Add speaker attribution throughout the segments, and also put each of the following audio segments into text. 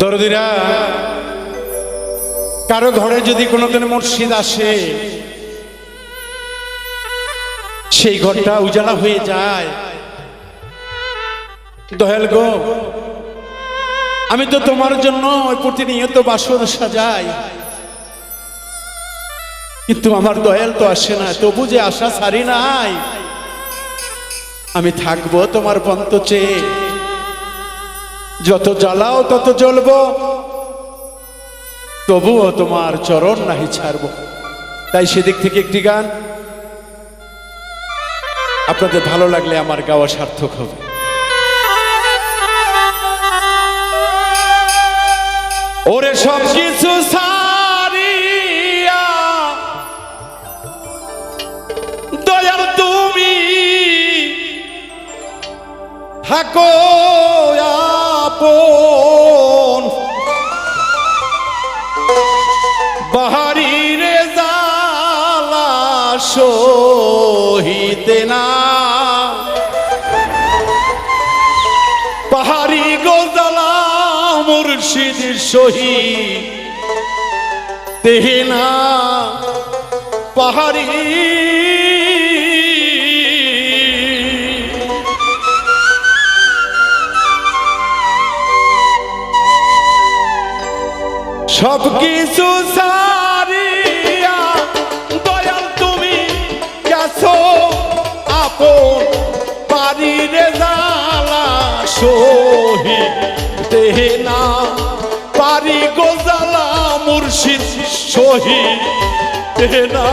Speaker 1: দরদিরা, কারও ঘরে যদি কোনোদিন মসজিদ আসে, সেই ঘরটা উজালা হয়ে যায়। গো, আমি তো তোমার জন্য প্রতিনিয়ত বাসর সাজাই। কিন্তু আমার দয়াল তো আসে না, তবু যে আশা ছাড়ি নাই। আমি থাকব তোমার পন্ত চেয়ে। যত জ্বালাও, তত জ্বলবো। তবুও তোমার চরণ নাহি ছাড়বো। তাই সেদিক থেকে একটি গান। আপনাদের ভালো লাগলে আমার গাওয়া সার্থক হবে। ওরে সব কিছু দয়াল তুমি থাকো। আপন। বাহারিরে জালা সহিতে না। পাহাড়ি গোজালা মুর্শিদ শহীদ তেহেনা পাহাড়ি সব কিছু সারিয়া, দয়াল তুমি গেছো আপন বাড়িরে জালা সহি দেনা পারি গোজালা মুর্শিদ সহি দেনা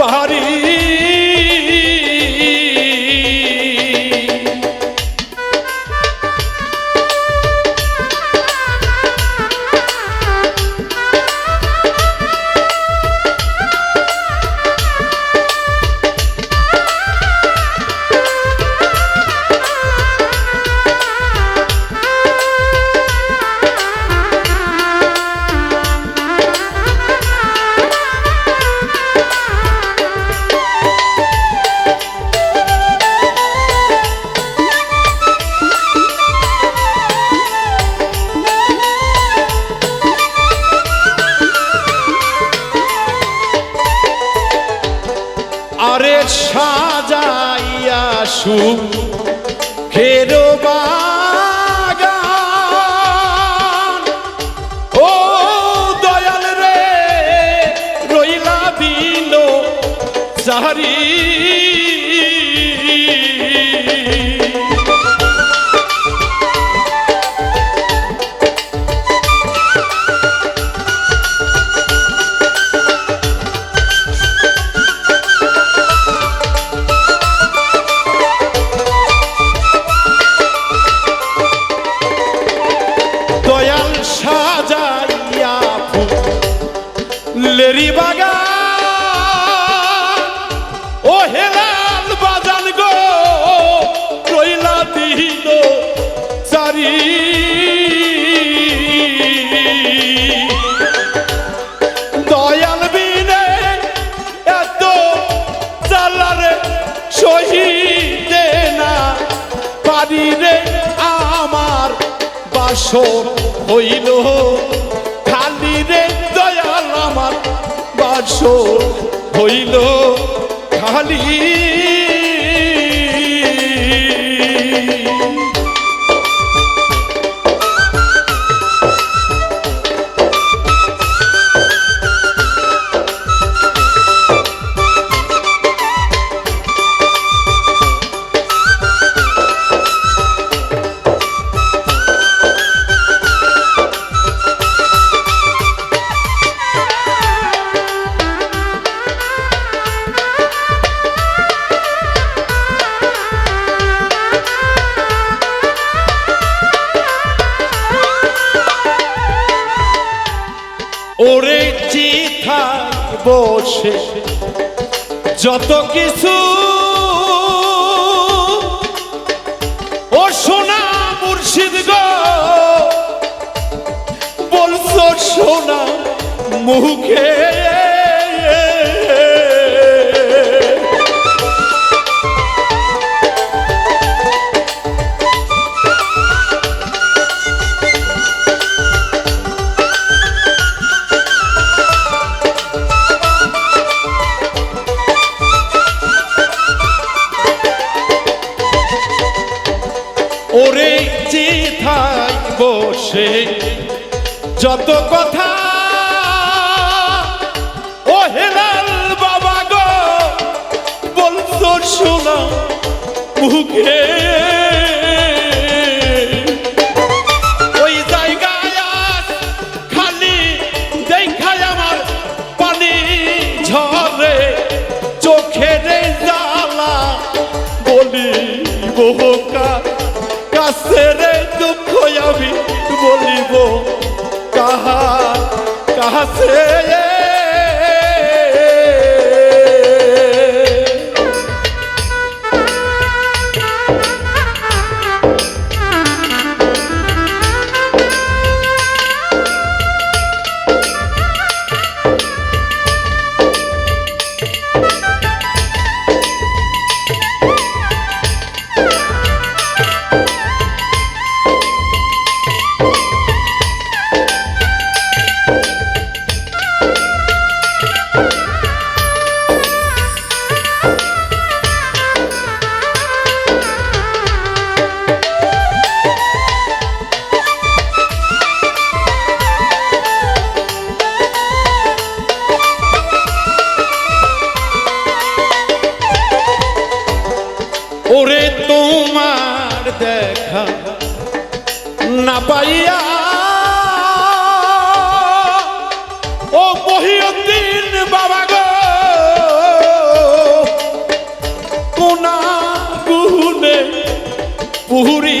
Speaker 1: পারি হেলাল বাজান গো, রইলা দিল বিনে এত চালারে শহীদে না পারি আমার বাসর হইল। খালি রে দয়াল আমার বাসর হইল। খালি বসে। যত কিছু ও সোনা মুর্শিদ গো বলছো সোনা মুখে। যত কথা। ও হেলাল বাবা গো, বলছো শোনা মুখে। ওই জায়গায় খালি আমার পানি বলি কাছে রে দুঃখ আমি বলিব কাছে ওরে না পাইয়া। ও মহিউদ্দিন বাবা গো কোনা কুহুনে পুরি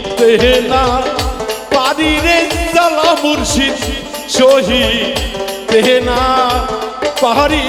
Speaker 1: শহীদ না পারিরে জ্বালা মুর্শিদ শহীদ। না পারি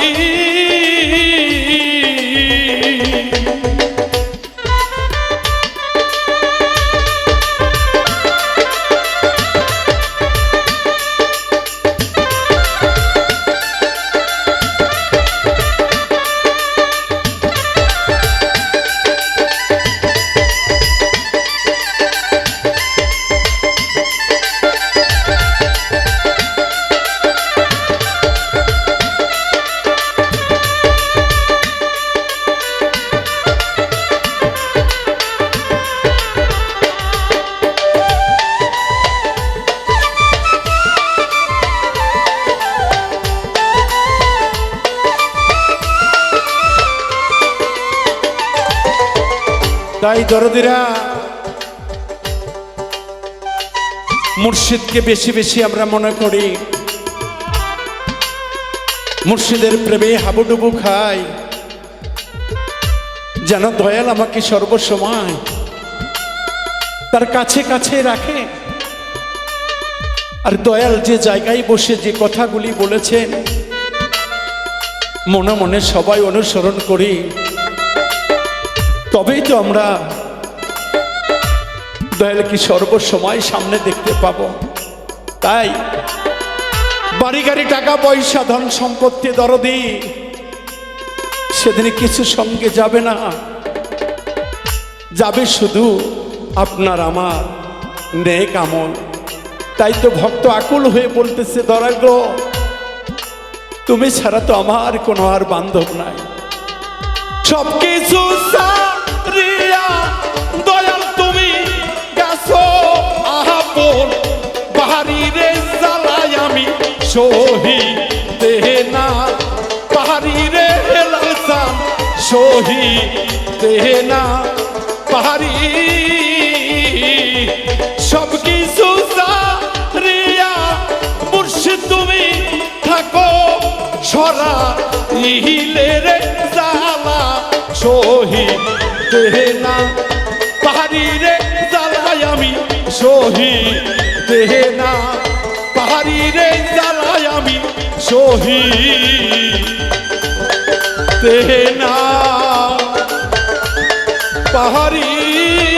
Speaker 1: তাই দরদিরা, মুর্শিদকে বেশি বেশি আমরা মনে করি। মুর্শিদের প্রেমে হাবুডুবু খাই। যেন দয়াল আমাকে সর্বসময় তার কাছে কাছে রাখে। আর দয়াল যে জায়গায় বসে যে কথাগুলি বলেছেন, মনে মনে সবাই অনুসরণ করি। তবেই তো আমরা দয়াল কি সর্বসময় সামনে দেখতে পাব। তাই বাড়ি গাড়ি, টাকা পয়সা, ধন সম্পত্তি, দরদি, সেদিন কিছু সঙ্গে যাবে না। যাবে শুধু আপনার আমার নেক আমল। তাই তো ভক্ত আকুল হয়ে বলতেছে, দরাগ্র, তুমি ছাড়া তো আমার কোনো আর বান্ধব নাই। সব কিছু আপন বাহারিরে জ্বালাই আমি শহীদ না। পাহাড়িরে লালসান শহীদ না। পাহাড়ি সব কিছু সারিয়া মুর্শিদ তুমি থাকো সরা ইহিলে রে জালা সহি मोही तेना पहाड़ी